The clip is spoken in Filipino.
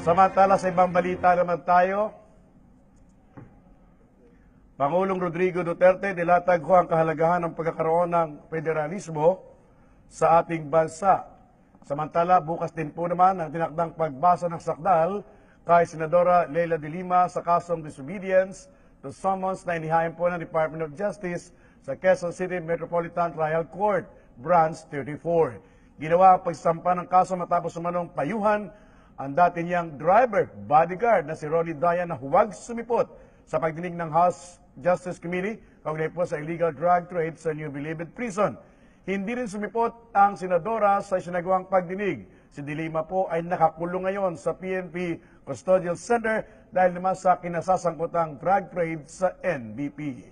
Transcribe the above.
Samantala sa ibang balita naman tayo, Pangulong Rodrigo Duterte nilatag ko ang kahalagahan ng pagkakaroon ng federalismo sa ating bansa. Samantala, bukas din po naman ang tinakdang pagbasa ng sakdal kay Senadora Leila de Lima sa kasong disobedience to summons na inihain po ng Department of Justice sa Quezon City Metropolitan Trial Court, Branch 34. Ginawa ang pagsampa ng kaso matapos umanong payuhan ang dati niyang driver, bodyguard na si Ronnie Dayan na huwag sumipot sa pagdinig ng House Justice Committee kaugnay po sa illegal drug trade sa New Bilibid Prison. Hindi rin sumipot ang senadora sa isinagawang pagdinig. Si Dilima po ay nakakulong ngayon sa PNP Custodial Center dahil naman sa kinasasangkutang drug trade sa NBP.